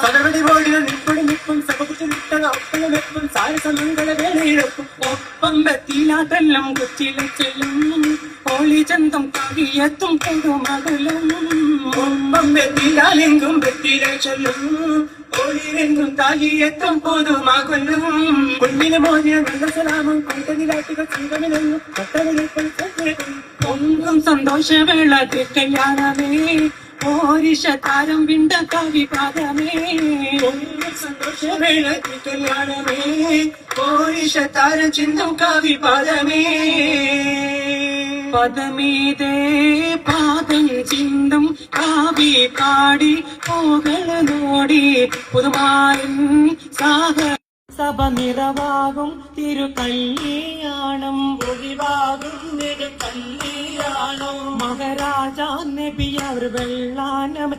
സടപടി ഓടിയ നിൽപ്പൊടി നിൽക്കും സഭകുത്തി വിട്ടത് എപ്പും സാരസമംഗള വേളയിഴക്കും ഒപ്പം വെത്തിയിലാതെല്ലാം കൊച്ചിയിലെ ചെല്ലും ഹോളി ചന്തം കവിയത്തും പുതുമകളും ഒപ്പം വെത്തിയിലാലെങ്കും വെത്തിയിലെ ചൊല്ലും ഓടിരെങ്കും താകിയെത്തും പുതുമകൊല്ലും കുഞ്ഞിന് മോനിയ നല്ല സലാമും കൊണ്ടതിലാട്ടുക ചീവമിലെങ്ങും കൊട്ടവിളിക്കും ഒന്നും സന്തോഷവേള കല്യാണമേ ഓരിഷ താരം വിണ്ട കവി പാദമേ. സന്തോഷ ഓരിഷ താരം ചിന്തും കവി പാദമേ. പദമീതേ പാദം ചിന്തും കാവി പാടി പോകള നോടി പുതുമാരൻ സാഹ സഭ നിറവാകും തിരുകല്യാണം ഒഴിവാകും തിരുകല്യാണം മഹാരാജ നബി അവർ വെള്ളാനം